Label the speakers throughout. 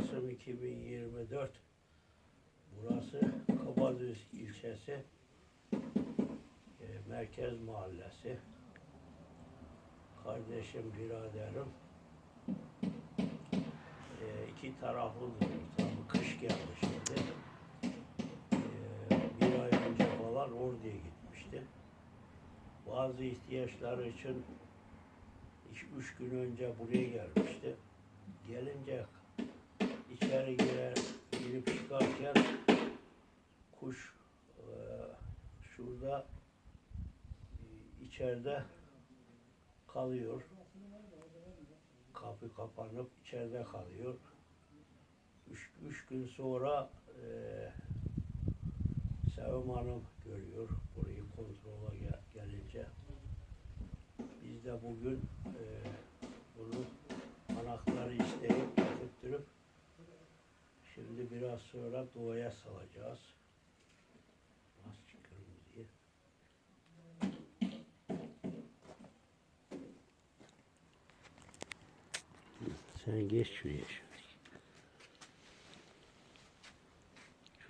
Speaker 1: Kasım 2024 Burası Kabadüz ilçesi e, Merkez Mahallesi Kardeşim, biraderim e, iki taraflıdır. Tabii kış geldi şimdi. E, bir ay önce falan Ordu'ya gitmişti. Bazı ihtiyaçları için üç gün önce buraya gelmişti. Gelince içeri girer, girip çıkarken kuş e, şurada e, içeride kalıyor. Kapı kapanıp içeride kalıyor. Üç, üç gün sonra e, Sevim Hanım görüyor burayı kontrola gel- gelince. Biz de bugün biraz sonra doğaya salacağız. Nasıl çıkıyorum diye. Sen geç şuraya.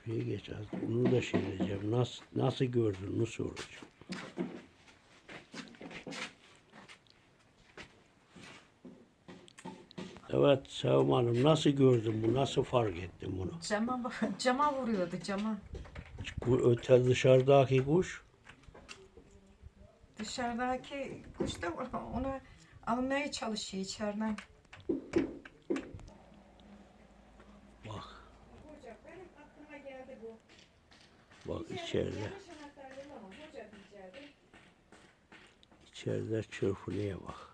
Speaker 1: Şuraya geç az. Bunu da şey diyeceğim. Nasıl, nasıl gördün? Onu soracağım. Evet Sevim Hanım nasıl gördün bu? Nasıl fark ettin bunu?
Speaker 2: Cama, bak- cama vuruyordu cama.
Speaker 1: Bu öte dışarıdaki kuş
Speaker 2: Dışarıdaki kuş da onu almaya çalışıyor içeriden.
Speaker 1: bak
Speaker 2: Hoca benim aklıma geldi bu.
Speaker 1: bak içeride içeride çırpınıyor bak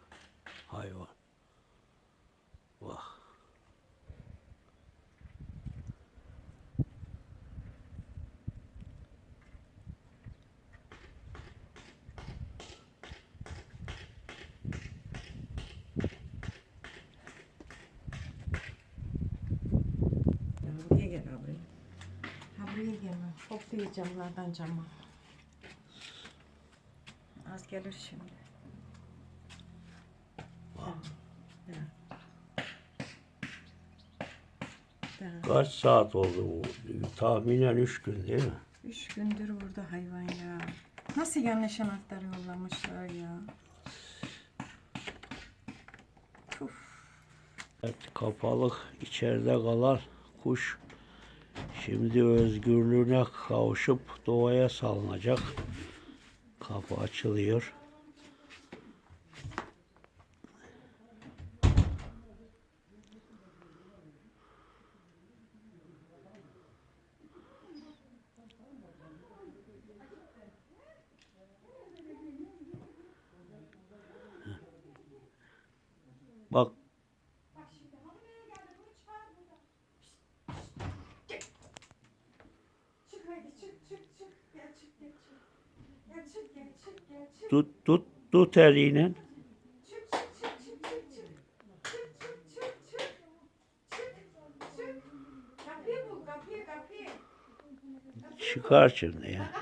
Speaker 1: hayvan. Bak.
Speaker 2: Buraya gel abi. Ha buraya gelme. Topluyor camlardan cama. Az gelir şimdi.
Speaker 1: Kaç saat oldu bu? Tahminen üç gün değil mi?
Speaker 2: üç gündür burada hayvan ya. Nasıl yanlış anahtar yollamışlar ya.
Speaker 1: Evet, kapalı içeride kalan kuş şimdi özgürlüğüne kavuşup doğaya salınacak. Kapı açılıyor. Bak
Speaker 2: Çık hadi çık çık çık. Gel çık gel çık. Gel çık gel çık gel çık.
Speaker 1: tut tut tut eliyle.
Speaker 2: Çık çık çık çık çık çık. Çık çık çık çık. Çık çık. Kapıyı bul kapıyı kapıyı.
Speaker 1: Çıkar şimdi ya.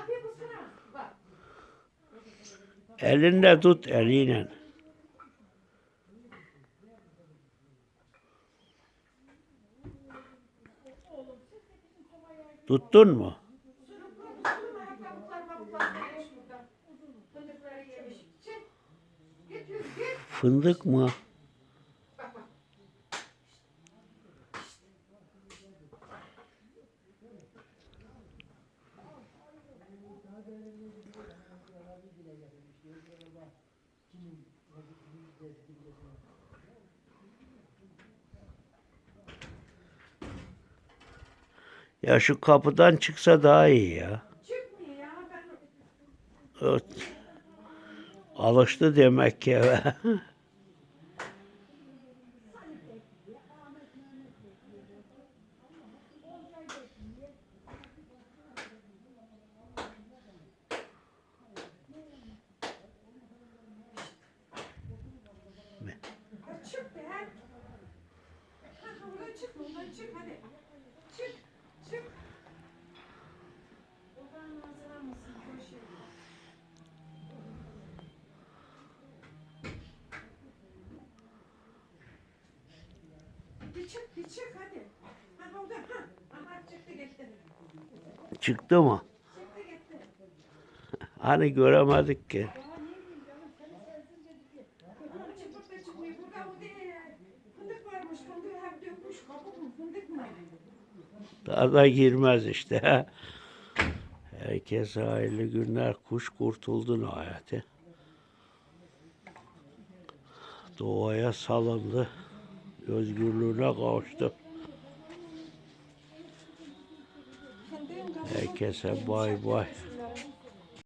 Speaker 1: Elinde tut eliyle. Tuttun mu? Fındık mı? Ya şu kapıdan çıksa daha iyi ya.
Speaker 2: Çıkmıyor ya. Ben
Speaker 1: Evet. Alıştı demek ki eve.
Speaker 2: çık hadi. Çık, çık. Odan manzara mısın? Hoş Bir çık, bir çık hadi. Ha oradan, ha. Aha çıktı gitti.
Speaker 1: Çıktı mı?
Speaker 2: Çıktı gitti.
Speaker 1: Hani göremedik ki. Daha da girmez işte. Herkese hayırlı günler. Kuş kurtuldu nihayeti. Doğaya salındı. Özgürlüğüne kavuştu. Herkese bay bay.